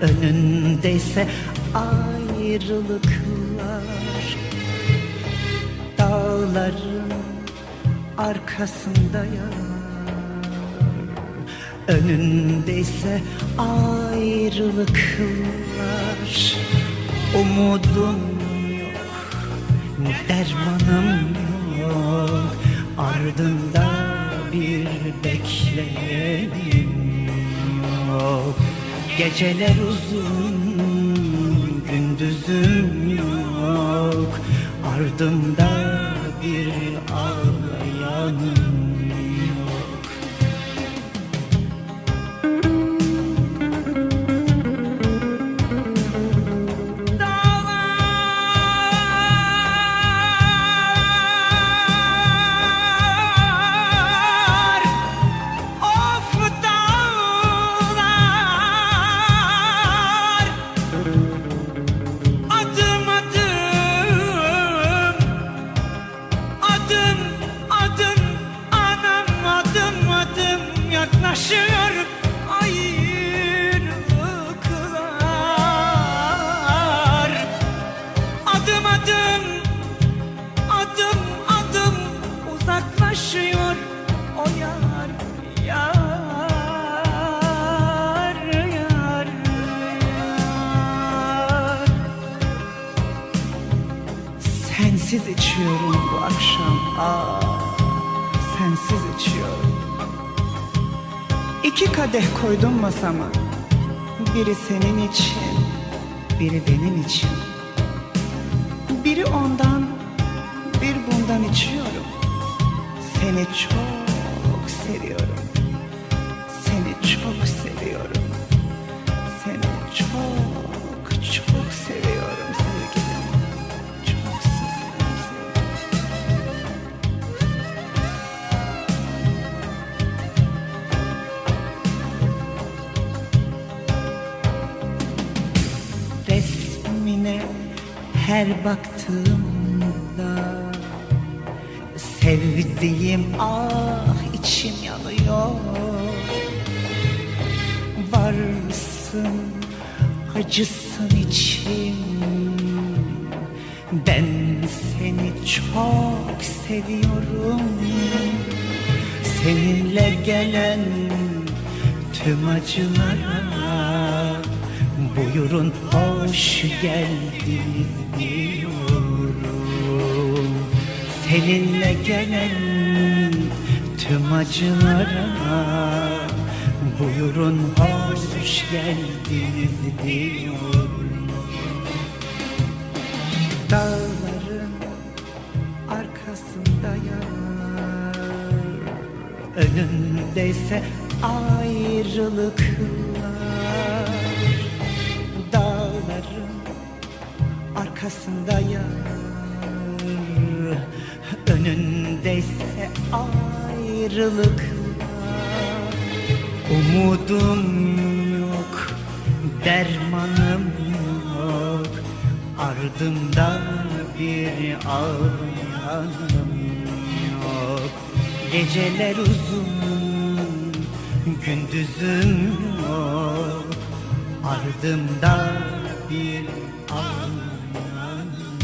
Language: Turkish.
önündeyse ayrılıklar. Dağların arkasında yar Önündeyse ayrılıklar. Umudum yok Dermanım yok. Ardında bir bekleyenim yok. Geceler uzun Gündüzüm yok. Ardımda uzaklaşıyor o yar yar yar yar. Sensiz içiyorum bu akşam ah sensiz içiyorum. İki kadeh koydum masama Biri senin için Biri benim için. Biri ondan, çok seviyorum. Seni çok seviyorum. Seni çok çok seviyorum sevgilim. Çok seviyorum seni. resmine her baktığımda Sevdiğim ah içim yanıyor. Varsın acısın içim? Ben seni çok seviyorum. Seninle gelen tüm acılara Buyurun hoş geldiniz diyorum Seninle gelen tüm acılara Buyurun hoş geldiniz diyorum Dağların arkasında yar Önündeyse ayrılıklar. Dağların arkasında yar Önündeyse ayrılıklar. Umudum yok, dermanım yok. Ardımda bir ağlayanım yok. Geceler uzun, gündüzüm yok. Ardımda bir ağlayanım